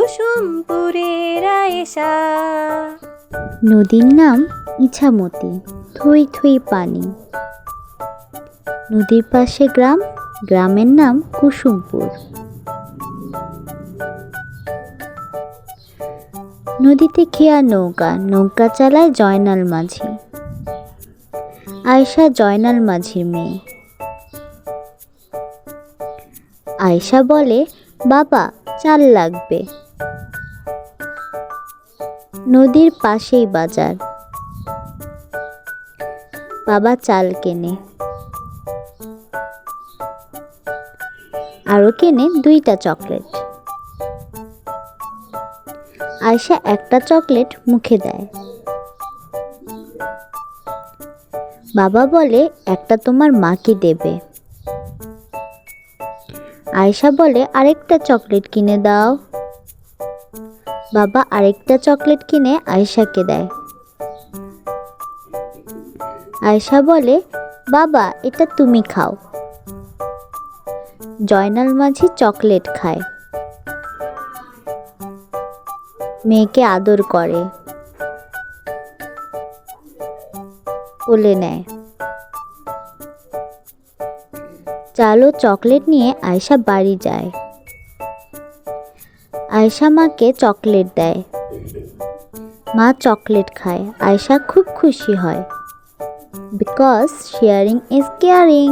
কুসুমপুরের আয়েশা। নদীর নাম ইছামতি, থুই থুই পানি। নদীর পাশে গ্রাম, গ্রামের নাম কুসুমপুর। নদীতে খেয়া নৌকা নৌকা চালায় জয়নাল মাঝি। আয়শা জয়নাল মাঝির মেয়ে। আয়শা বলে, বাবা, চাল লাগবে। নদীর পাশেই বাজার। বাবা চাল কেনে। আরও কেনে দুইটা চকলেট। আয়সা একটা চকলেট মুখে দেয়। বাবা বলে, একটা তোমার মাকে দেবে। আয়শা বলে, আরেকটা চকলেট কিনে দাও। বাবা আরেকটা চকলেট কিনে আয়েশাকে দেয়। আয়েশা বলে, বাবা, এটা তুমি খাও। জয়নাল মাঝি চকলেট খায়। মেয়েকে আদর করে। কোলে নেয়। চালো চকলেট নিয়ে আয়েশা বাড়ি যায়। আয়েশা মাকে চকলেট দেয়। মা চকলেট খায়। আয়সা খুব খুশি হয়। Because sharing is caring